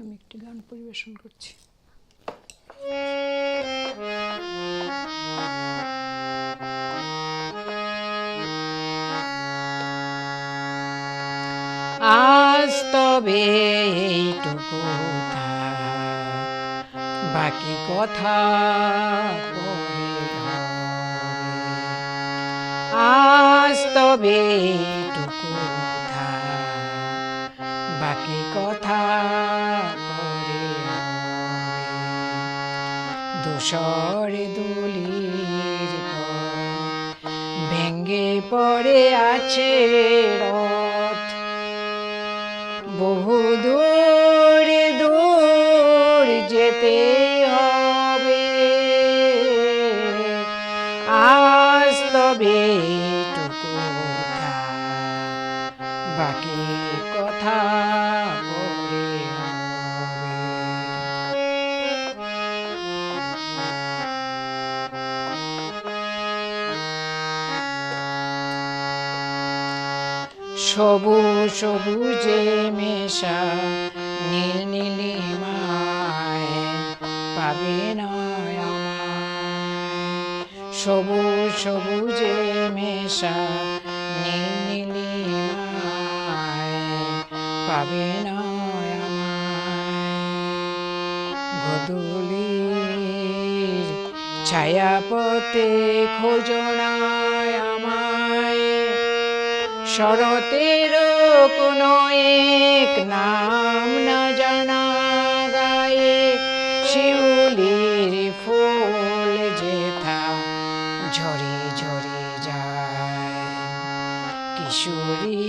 আমি একটি গান পরিবেশন করছি আজ তবে এইটুকু বাকি কথা। আজ তবে এইটুকু দোসর দুলির ভেঙ্গে পড়ে আছে রথ। বহু দূর দূর যেতে হবে। আজ তবে বাকি কথা সবুজ, সবুজে মেশা, নীল নীলিমায় পাবে আমায়। সবুজ মেশা, নীল নীলিমায় পাবে না আমায়। গদুলির ছায়াপথে আমায় শরতের কোনো এক নাম না জানা গায়ে, শিউলির ফুল যেথা ঝরে ঝরে যায়। কিশোরী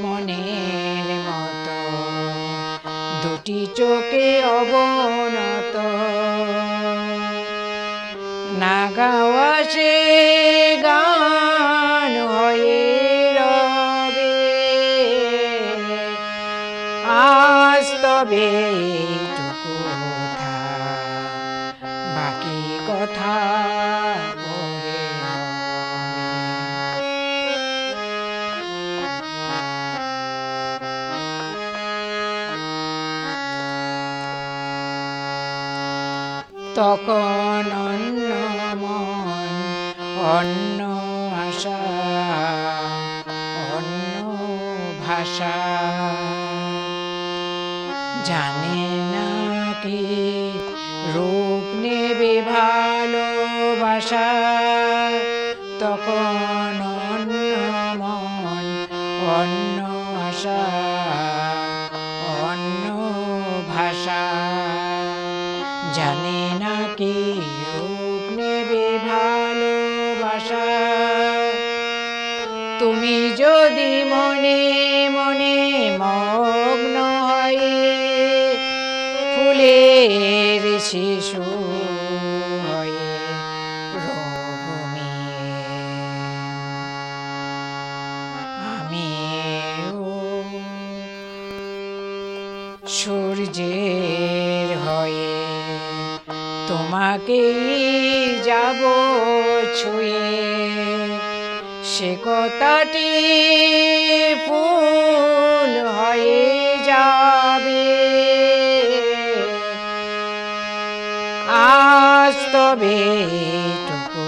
মনের মতো, দুটি চোখে অবনত। না গাওয়া সে গান তবে বাকি কথা তখন অন্য মন অন্য আশা অন্য ভাষা। জানে না কি। রূপ নেবে ভালোবাসা তখন অন্য মন, অন্য আশা, অন্য ভাষা। জানে না কি রূপ নেবে ভালোবাসা তুমি যদি মনে মনে মগ্ন শিশু আমিও সূর্যের হয়ে তোমাকে যাব ছুঁয়ে। সে কথাটি ফুল হয়ে তবে টুকু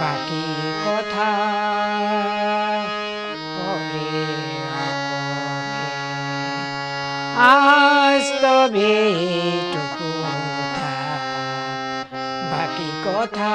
বাকি কথা পরে আজ তবে টুকু বাকি কথা